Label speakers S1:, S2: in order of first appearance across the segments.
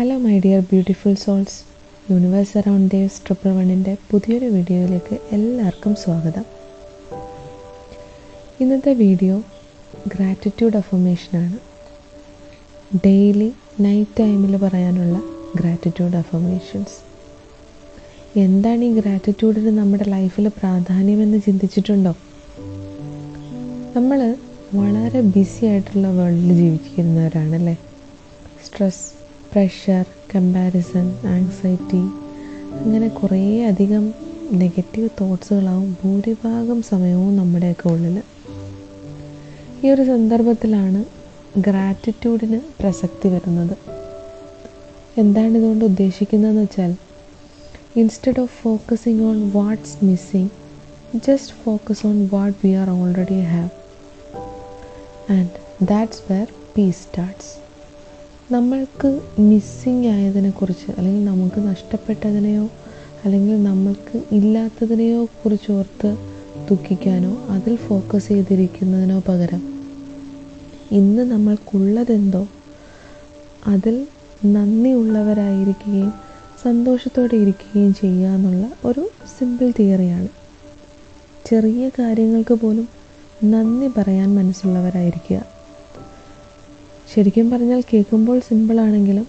S1: Hello my dear beautiful souls universe around Dev's triple വണ്ണിന്റെ പുതിയൊരു വീഡിയോയിലേക്ക് എല്ലാവർക്കും സ്വാഗതം. ഇന്നത്തെ വീഡിയോ ഗ്രാറ്റിറ്റ്യൂഡ് അഫർമേഷനാണ് ഡെയിലി നൈറ്റ് ടൈമിൽ പറയാനുള്ള ഗ്രാറ്റിറ്റ്യൂഡ് അഫർമേഷൻസ് എന്താണ് ഈ ഗ്രാറ്റിറ്റ്യൂഡിന് നമ്മുടെ ലൈഫിൽ പ്രാധാന്യമെന്ന് ചിന്തിച്ചിട്ടുണ്ടോ? നമ്മൾ വളരെ ബിസി ആയിട്ടുള്ള വേൾഡിൽ ജീവിക്കുന്നവരാണല്ലേ സ്ട്രെസ് പ്രഷർ കമ്പാരിസൺ ആങ്സൈറ്റി അങ്ങനെ കുറേ അധികം നെഗറ്റീവ് തോട്ട്സുകളാവും ഭൂരിഭാഗം സമയവും നമ്മുടെയൊക്കെ ഉള്ളിൽ ഈ ഒരു സന്ദർഭത്തിലാണ് ഗ്രാറ്റിറ്റ്യൂഡിന് പ്രസക്തി വരുന്നത്. എന്താണ് ഇതുകൊണ്ട് ഉദ്ദേശിക്കുന്നതെന്ന് വെച്ചാൽ instead of focusing on what's missing just focus on what we are already have and that's where peace starts നമ്മൾക്ക് മിസ്സിങ് ആയതിനെക്കുറിച്ച് അല്ലെങ്കിൽ നമുക്ക് നഷ്ടപ്പെട്ടതിനെയോ അല്ലെങ്കിൽ നമ്മൾക്ക് ഇല്ലാത്തതിനെയോ കുറിച്ച് ഓർത്ത് ദുഃഖിക്കാനോ അതിൽ ഫോക്കസ് ചെയ്തിരിക്കുന്നതിനോ പകരം ഇന്ന് നമ്മൾക്കുള്ളതെന്തോ അതിൽ നന്ദിയുള്ളവരായിരിക്കുകയും സന്തോഷത്തോടെ ഇരിക്കുകയും ചെയ്യുക എന്നുള്ള ഒരു സിമ്പിൾ തിയറിയാണ് ചെറിയ കാര്യങ്ങൾക്ക് പോലും നന്ദി പറയാൻ മനസ്സുള്ളവരായിരിക്കുക. ശരിക്കും പറഞ്ഞാൽ കേൾക്കുമ്പോൾ സിമ്പിളാണെങ്കിലും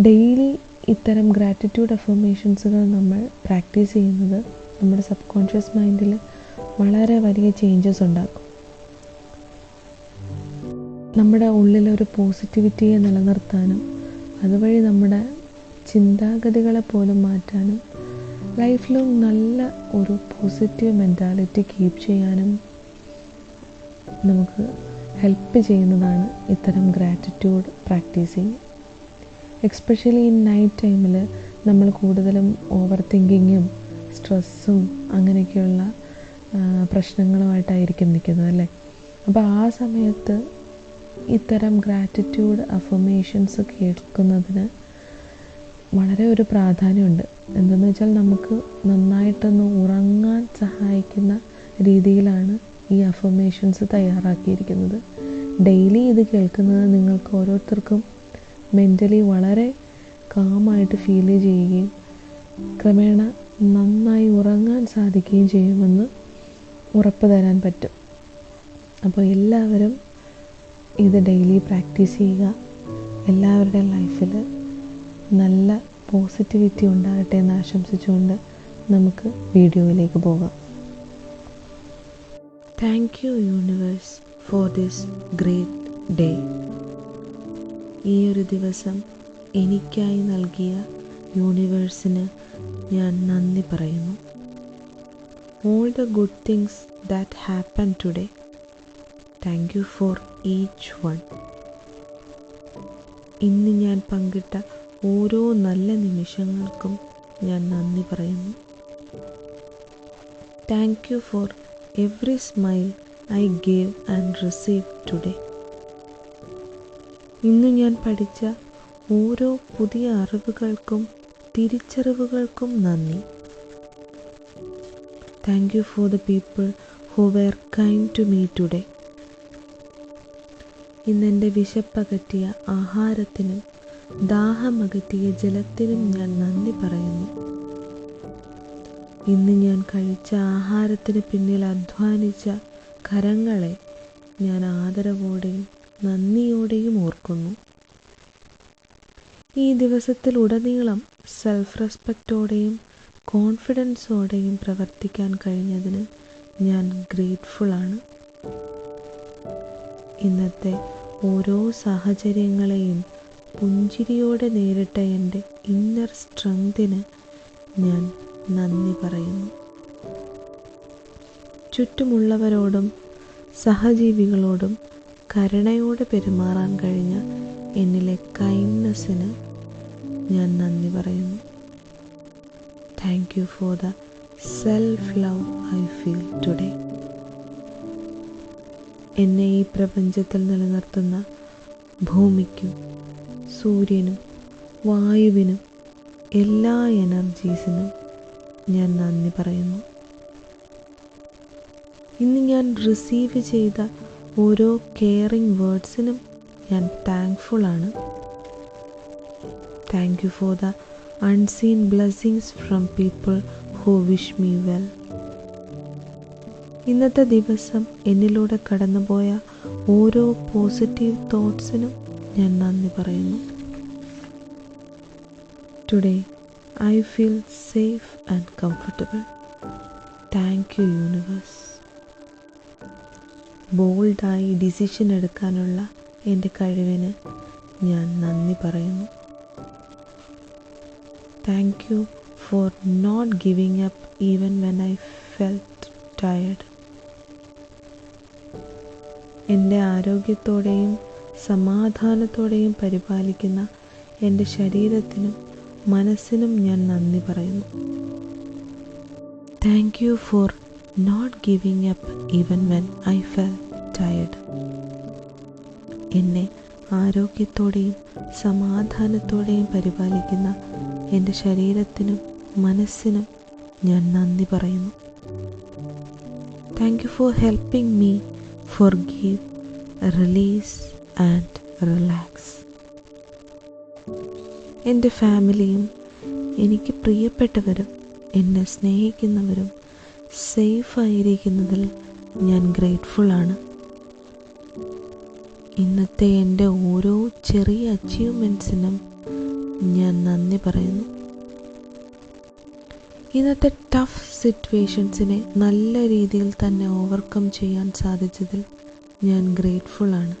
S1: ഡെയിലി ഇത്തരം ഗ്രാറ്റിറ്റ്യൂഡ് അഫർമേഷൻസുകൾ നമ്മൾ പ്രാക്ടീസ് ചെയ്യുന്നത് നമ്മുടെ സബ് കോൺഷ്യസ് മൈൻഡിൽ വളരെ വലിയ ചേഞ്ചസ് ഉണ്ടാക്കും. നമ്മുടെ ഉള്ളിലൊരു പോസിറ്റിവിറ്റിയെ നിലനിർത്താനും അതുവഴി നമ്മുടെ ചിന്താഗതികളെ പോലും മാറ്റാനും ലൈഫിലും നല്ല ഒരു പോസിറ്റീവ് മെന്റാലിറ്റി കീപ്പ് ചെയ്യാനും നമുക്ക് ഹെൽപ്പ് ചെയ്യുന്നതാണ് ഇത്തരം gratitude practising especially in night ടൈമിൽ നമ്മൾ കൂടുതലും ഓവർ തിങ്കിങ്ങും സ്ട്രെസ്സും അങ്ങനെയൊക്കെയുള്ള പ്രശ്നങ്ങളുമായിട്ടായിരിക്കും നിൽക്കുന്നത് അല്ലേ? അപ്പോൾ ആ സമയത്ത് ഇത്തരം ഗ്രാറ്റിറ്റ്യൂഡ് അഫർമേഷൻസ് കേൾക്കുന്നതിന് വളരെ ഒരു പ്രാധാന്യമുണ്ട്. എന്തെന്ന് വെച്ചാൽ നമുക്ക് നന്നായിട്ടൊന്ന് ഉറങ്ങാൻ സഹായിക്കുന്ന രീതിയിലാണ് ഈ അഫർമേഷൻസ് തയ്യാറാക്കിയിരിക്കുന്നത്. ഡെയിലി ഇത് കേൾക്കുന്നത് നിങ്ങൾക്ക് ഓരോരുത്തർക്കും മെന്റലി വളരെ കാമായിട്ട് ഫീൽ ചെയ്യുകയും ക്രമേണ നന്നായി ഉറങ്ങാൻ സാധിക്കുകയും ചെയ്യുമെന്ന് ഉറപ്പ് തരാൻ പറ്റും. അപ്പോൾ എല്ലാവരും ഇത് ഡെയിലി പ്രാക്ടീസ് ചെയ്യുക. എല്ലാവരുടെയും ലൈഫിൽ നല്ല പോസിറ്റിവിറ്റി ഉണ്ടാകട്ടെ എന്ന് ആശംസിച്ചുകൊണ്ട് നമുക്ക് വീഡിയോയിലേക്ക് പോകാം. Thank you universe for this great day ഈ ഒരു ദിവസം എനിക്കായി നൽകിയ യൂണിവേഴ്സിന് ഞാൻ നന്ദി പറയുന്നു. All the good things that happen today thank you for each one ഇന്ന് ഞാൻ പങ്കിട്ട ഓരോ നല്ല നിമിഷങ്ങൾക്കും ഞാൻ നന്ദി പറയുന്നു. Thank you for every smile I gave and receive today ഇന്ന് ഞാൻ പഠിച്ച ഓരോ പുതിയ അറിവുകൾക്കും തിരിച്ചറിവുകൾക്കും നന്ദി. Thank you for the people who were kind to me today ഇന്നെന്റെ വിശപ്പകറ്റിയ ആഹാരത്തിനും ദാഹമകറ്റിയ ജലത്തിനും ഞാൻ നന്ദി പറയുന്നു. ഇന്ന് ഞാൻ കഴിച്ച ആഹാരത്തിന് പിന്നിൽ അധ്വാനിച്ച കരങ്ങളെ ഞാൻ ആദരവോടെയും നന്ദിയോടെയും ഓർക്കുന്നു. ഈ ദിവസത്തിൽ ഉടനീളം സെൽഫ് റെസ്പെക്റ്റോടെയും കോൺഫിഡൻസോടെയും പ്രവർത്തിക്കാൻ കഴിഞ്ഞതിന് ഞാൻ ഗ്രേറ്റ്ഫുള്ളാണ് ഇന്നത്തെ ഓരോ സാഹചര്യങ്ങളെയും പുഞ്ചിരിയോടെ നേരിട്ട എന്റെ ഇന്നർ സ്ട്രെങ്തിന് ഞാൻ നന്ദി പറയുന്നു. ചുറ്റുമുള്ളവരോടും സഹജീവികളോടും കരുണയോടെ പെരുമാറാൻ കഴിഞ്ഞ എന്നിലെ കൈൻഡ്നെസ്സിന് ഞാൻ നന്ദി പറയുന്നു. Thank you for the self love I feel today എന്നെ ഈ പ്രപഞ്ചത്തിൽ നിലനിർത്തുന്ന ഭൂമിക്കും സൂര്യനും വായുവിനും എല്ലാ എനർജീസിനും ഞാൻ നന്ദി പറയുന്നു. ഇന്ന് ഞാൻ റിസീവ് ചെയ്ത ഓരോ കെയറിങ് വേർഡ്സിനും ഞാൻ താങ്ക്ഫുൾ ആണ്. Thank you for the unseen blessings from people who wish me well ഇന്നത്തെ ദിവസം എന്നിലൂടെ കടന്നുപോയ ഓരോ പോസിറ്റീവ് തോട്ട്സിനും ഞാൻ നന്ദി പറയുന്നു. Today I feel safe and comfortable thank you universe ബോൾഡായി decision എടുക്കാനുള്ള എന്റെ കഴിവിന് ഞാൻ നന്ദി പറയുന്നു. Thank you for not giving up even when I felt tired എന്റെ ആരോഗ്യത്തോടെയും സമാധാനത്തോടെയും പരിപാലിക്കുന്ന എന്റെ ശരീരത്തിനും മനസ്സിനും ഞാൻ നന്ദി പറയുന്നു. Thank you for not giving up even when I fell tired എന്നെ ആരോഗ്യത്തോടെയും സമാധാനത്തോടെയും പരിപാലിക്കുന്ന എന്റെ ശരീരത്തിനും മനസ്സിനും ഞാൻ നന്ദി പറയുന്നു. Thank you for helping me forgive release and relax എന്റെ ഫാമിലിയും എനിക്ക് പ്രിയപ്പെട്ടവരും എന്നെ സ്നേഹിക്കുന്നവരും സേഫായിരിക്കുന്നതിൽ ഞാൻ ഗ്രേറ്റ്ഫുള്ളാണ് ഇന്നത്തെ എന്റെ ഓരോ ചെറിയ അച്ചീവ്മെന്റ്സിനും ഞാൻ നന്ദി പറയുന്നു. ഇന്നത്തെ ടഫ് സിറ്റുവേഷൻസിനെ നല്ല രീതിയിൽ തന്നെ ഓവർകം ചെയ്യാൻ സാധിച്ചതിൽ ഞാൻ ഗ്രേറ്റ്ഫുള്ളാണ്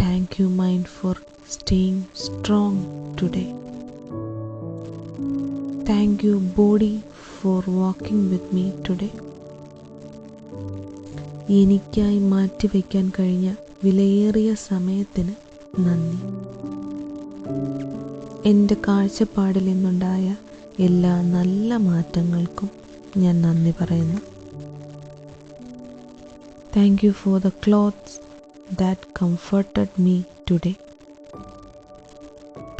S1: thank you mind for staying strong today. Thank you, body, for walking with me today. എനിക്കായി മാറ്റിവെക്കാൻ കഴിഞ്ഞ വിലയേറിയ സമയത്തിന് നന്ദി എന്റെ കാഴ്ചപ്പാടിൽ നിന്നുണ്ടായ എല്ലാ നല്ല മാറ്റങ്ങൾക്കും ഞാൻ നന്ദി പറയുന്നു thank you for the clothes that comforted me today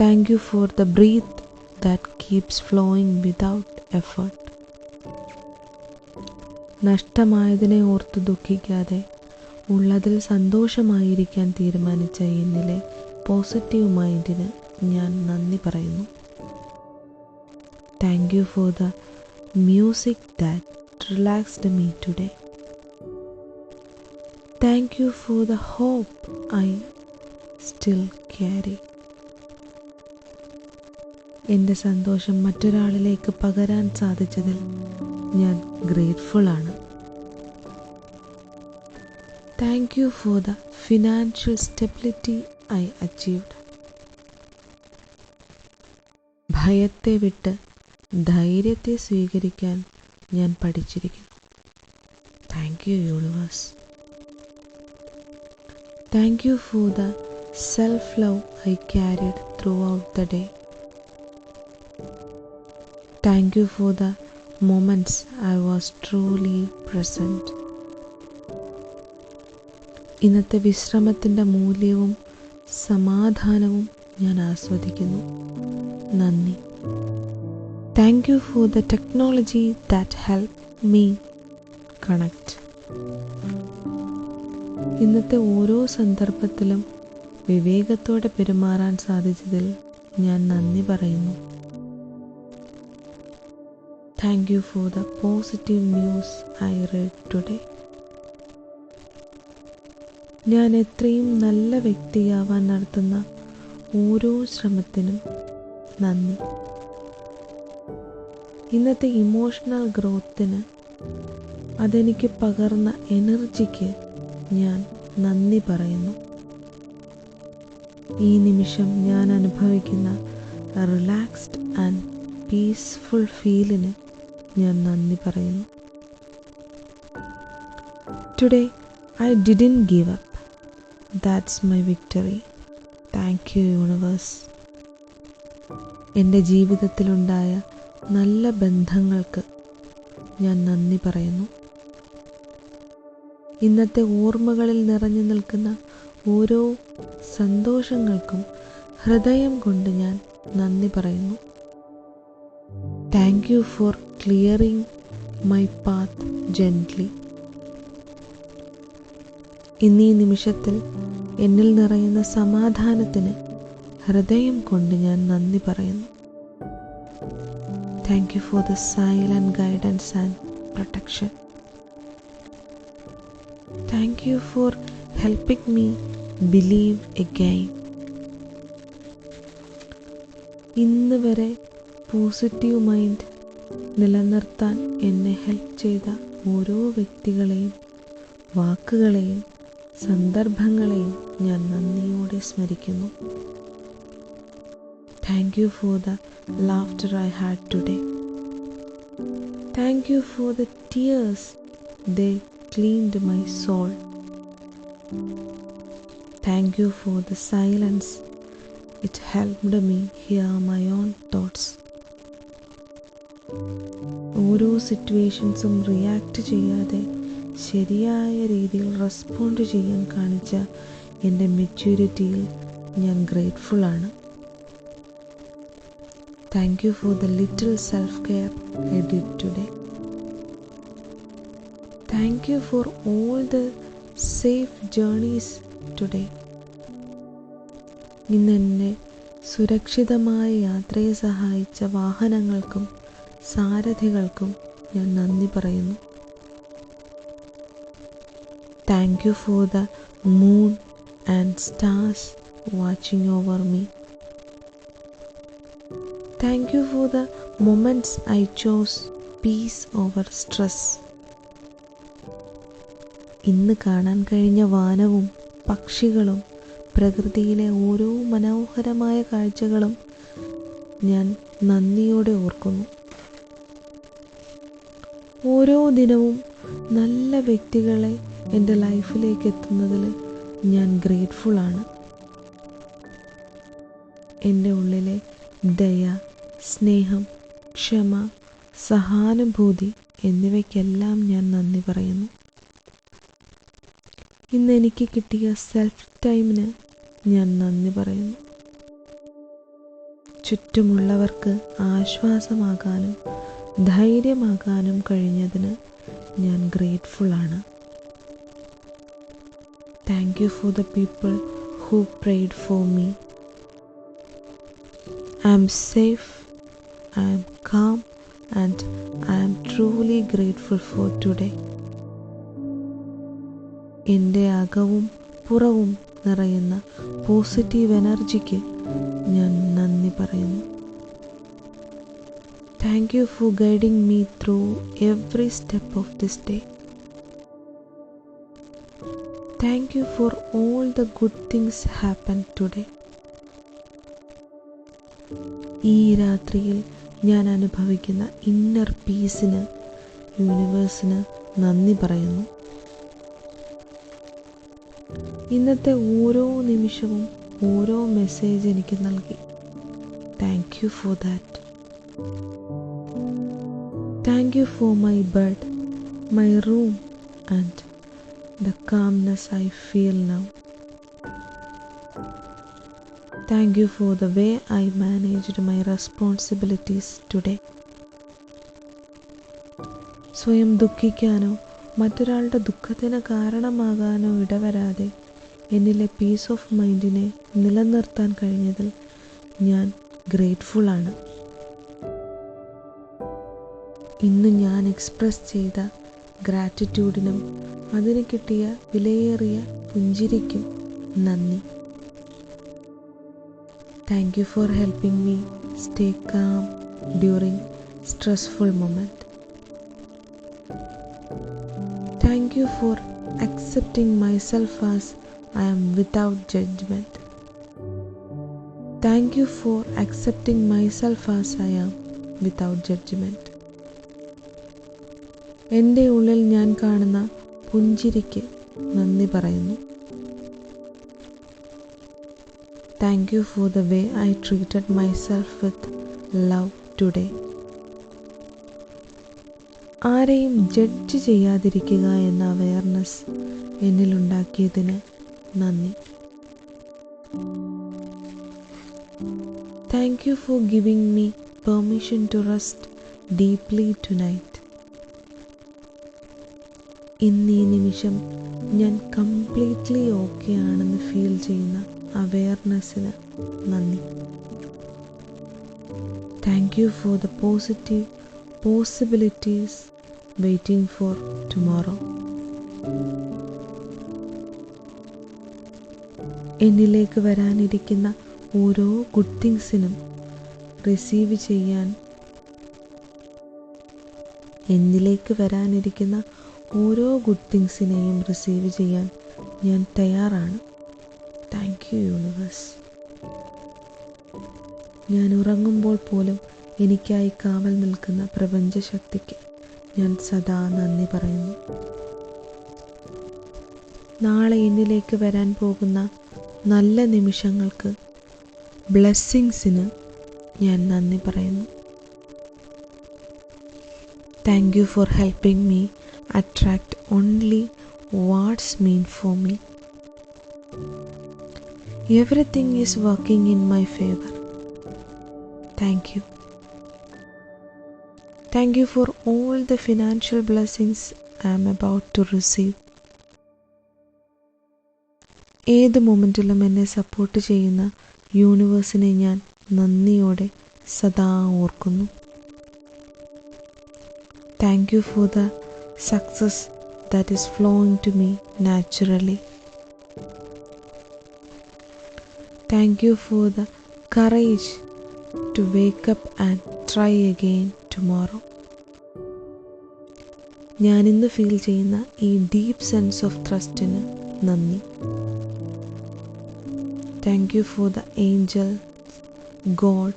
S1: thank you for the breath that keeps flowing without effort നഷ്ടമായതിനെ ഓർത്ത് ദുഃഖിക്കാതെ ഉള്ളതിൽ സന്തോഷമായിരിക്കാൻ തീരുമാനിച്ച ഇന്നിലെ പോസിറ്റീവ് മൈൻഡിന് ഞാൻ നന്ദി പറയുന്നു. Thank you for the music that relaxed me today thank you for the hope I still carry എന്റെ സന്തോഷം മറ്റൊരാളിലേക്ക് പകരാൻ സാധിച്ചതിൽ ഞാൻ ഗ്രേറ്റ്ഫുൾ ആണ്. Thank you for the financial stability I achieved ഭയത്തെ വിട്ട് ധൈര്യത്തെ സ്വീകരിക്കാൻ ഞാൻ പഠിച്ചിരിക്കുന്നു. Thank you universe thank you for the self love I carried throughout the day thank you for the moments I was truly present. ഇന്നത്തെ വിശ്രമത്തിന്റെ മൂല്യവും സമാധാനവും ഞാൻ ആസ്വദിക്കുന്നു. നന്ദി. Thank you for the technology that help me connect ഇന്നത്തെ ഓരോ സന്ദർഭത്തിലും വിവേകത്തോടെ പെരുമാറാൻ സാധിച്ചതിൽ ഞാൻ നന്ദി പറയുന്നു. Thank you for the positive news I read today ഞാൻ എത്രയും നല്ല വ്യക്തിയാവാൻ നടത്തുന്ന ഓരോ ശ്രമത്തിനും നന്ദി. ഇന്നത്തെ ഇമോഷണൽ ഗ്രോത്തിന് അതെനിക്ക് പകർന്ന എനർജിക്ക് ഞാൻ നന്ദി പറയുന്നു. ഈ നിമിഷം ഞാൻ അനുഭവിക്കുന്ന റിലാക്സ്ഡ് ആൻഡ് പീസ്ഫുൾ ഫീലിന് ഞാൻ നന്ദി പറയുന്നു. Today I didn't give up that's my victory thank you universe എന്റെ ജീവിതത്തിലുണ്ടായ നല്ല ബന്ധങ്ങൾക്ക് ഞാൻ നന്ദി പറയുന്നു. ഇന്നത്തെ ഓർമ്മകളിൽ നിറഞ്ഞു നിൽക്കുന്ന ഓരോ സന്തോഷങ്ങൾക്കും ഹൃദയം കൊണ്ട് ഞാൻ നന്ദി പറയുന്നു. Thank you for clearing my path gently ഇന്നീ നിമിഷത്തിൽ എന്നിൽ നിറയുന്ന സമാധാനത്തിന് ഹൃദയം കൊണ്ട് ഞാൻ നന്ദി പറയുന്നു. Thank you for the silent guidance and protection thank you for helping me believe again ഇന്ന് വരെ പോസിറ്റീവ് മൈൻഡ് നിലനിർത്താൻ എന്നെ ഹെൽപ്പ് ചെയ്ത ഓരോ വ്യക്തികളെയും വാക്കുകളെയും സന്ദർഭങ്ങളെയും ഞാൻ നന്ദിയോടെ സ്മരിക്കുന്നു. Thank you for the laughter I had today thank you for the tears they cleaned my soul thank you for the silence it helped me hear my own thoughts ഓരോ സിറ്റുവേഷൻസും react ചെയ്യാതെ ശരിയായ രീതിയിൽ റെസ്പോണ്ട് ചെയ്യാൻ കാണിച്ച എന്റെ മെച്യൂരിറ്റിയിൽ ഞാൻ grateful ആണ്. Thank you for the little self care I did today thank you for all the safe journeys today ഇന്ന് എന്നെ സുരക്ഷിതമായ യാത്രയെ സഹായിച്ച വാഹനങ്ങൾക്കും സാരഥികൾക്കും ഞാൻ നന്ദി പറയുന്നു. Thank you for the moon and stars watching over me thank you for the moments I chose peace over stress ഇന്ന് കാണാൻ കഴിഞ്ഞ വാനവും പക്ഷികളും പ്രകൃതിയിലെ ഓരോ മനോഹരമായ കാഴ്ചകളും ഞാൻ നന്ദിയോടെ ഓർക്കുന്നു. ഓരോ ദിനവും നല്ല വ്യക്തികളെ എന്റെ ലൈഫിലേക്ക് എത്തുന്നതിൽ ഞാൻ ഗ്രേറ്റ്ഫുള്ളാണ് എന്റെ ഉള്ളിലെ ദയ സ്നേഹം ക്ഷമ സഹാനുഭൂതി എന്നിവയ്ക്കെല്ലാം ഞാൻ നന്ദി പറയുന്നു. ഇന്ന് എനിക്ക് കിട്ടിയ സെൽഫ് ടൈമിന് ഞാൻ നന്ദി പറയുന്നു. ചുറ്റുമുള്ളവർക്ക് ആശ്വാസമാകാനും ധൈര്യമാകാനും കഴിഞ്ഞതിന് ഞാൻ ഗ്രേറ്റ്ഫുൾ ആണ്. Thank you for the people who prayed for me I'm safe I'm calm and I'm truly grateful for today എന്റെ അകവും പുറവും നിറയുന്ന പോസിറ്റീവ് എനർജിക്ക് ഞാൻ നന്ദി പറയുന്നു. Thank you for guiding me through every step of this day. Thank you for all the good things happened today. ഈ രാത്രിയിൽ ഞാൻ അനുഭവിക്കുന്ന ഇന്നർ പീസിന് യൂണിവേഴ്സിന് നന്ദി പറയുന്നു ഇന്നത്തെ ഓരോ നിമിഷവും ഓരോ മെസ്സേജ് എനിക്ക് നൽകി thank you for that thank you for my bed, my room, and the calmness I feel now. Thank you for the way I managed my responsibilities today. സ്വയം ദുഃഖിക്കാനോ മറ്റൊരാളുടെ ദുഃഖത്തിന് കാരണമാകാനോ ഇടവരാതെ എന്നിലെ പീസ് ഓഫ് മൈൻഡിനെ നിലനിർത്താൻ കഴിഞ്ഞതിൽ ഞാൻ ഗ്രേറ്റ്ഫുൾ ആണ് ഇന്ന് ഞാൻ എക്സ്പ്രസ് ചെയ്ത ഗ്രാറ്റിറ്റ്യൂഡിനും അതിന് കിട്ടിയ വിലയേറിയ പുഞ്ചിരിക്കും നന്ദി thank you for helping me stay calm during stressful moment Thank you for accepting myself as I am without judgment. Thank you for accepting myself as I am without judgment. എന്റെ ഉള്ളിൽ ഞാൻ കാണുന്ന പുഞ്ചിരിക്ക് നന്ദി പറയുന്നു. Thank you for the way I treated myself with love today ആരെയും judge ചെയ്യാതിരിക്കുക എന്ന അവയർനെസ് എന്നിലുണ്ടാക്കിയതിന് നന്ദി. Thank you for giving me permission to rest deeply tonight ഇന്ന് നിമിഷം ഞാൻ കംപ്ലീറ്റ്ലി ഓക്കെ ആണെന്ന് ഫീൽ ചെയ്യുന്ന അവെയർനെസ്സിന് നന്ദി. Thank you for the positive possibilities waiting for tomorrow എന്നിലേക്ക് വരാനിരിക്കുന്ന ഓരോ ഗുഡ് തിങ്സിനും റിസീവ് ചെയ്യാൻ എന്നിലേക്ക് വരാനിരിക്കുന്ന ഓരോ ഗുഡ് തിങ്സിനെയും റിസീവ് ചെയ്യാൻ ഞാൻ തയ്യാറാണ്. താങ്ക് യു യൂണിവേഴ്സ് ഞാൻ ഉറങ്ങുമ്പോൾ പോലും എനിക്കായി കാവൽ നിൽക്കുന്ന പ്രപഞ്ചശക്തിക്ക് ഞാൻ സദാ നന്ദി പറയുന്നു. നാളെ എന്നിലേക്ക് വരാൻ പോകുന്ന നല്ല നിമിഷങ്ങൾക്ക് ബ്ലെസ്സിങ്സിന് ഞാൻ നന്ദി പറയുന്നു. Thank you for helping me attract only what's meant for me everything is working in my favour thank you thank you for all the financial blessings I'm about to receive ഏത് മൊമെന്റിലും എന്നെ സപ്പോർട്ട് ചെയ്യുന്ന യൂണിവേഴ്സിനെ ഞാൻ നന്ദിയോടെ സദാ ഓർക്കുന്നു. Thank you for the success that is flowing to me naturally thank you for the courage to wake up and try again tomorrow ഞാനിന്ന് feel ചെയ്യുന്ന ഈ ഡീപ്പ് സെൻസ് ഓഫ് ട്രസ്റ്റിന് നന്ദി. Thank you for the angels, God,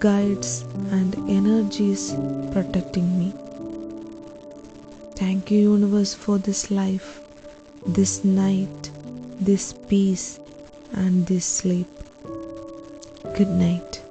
S1: guides, and energies protecting me. Thank you, universe, for this life, this night, this peace, and this sleep. Good night.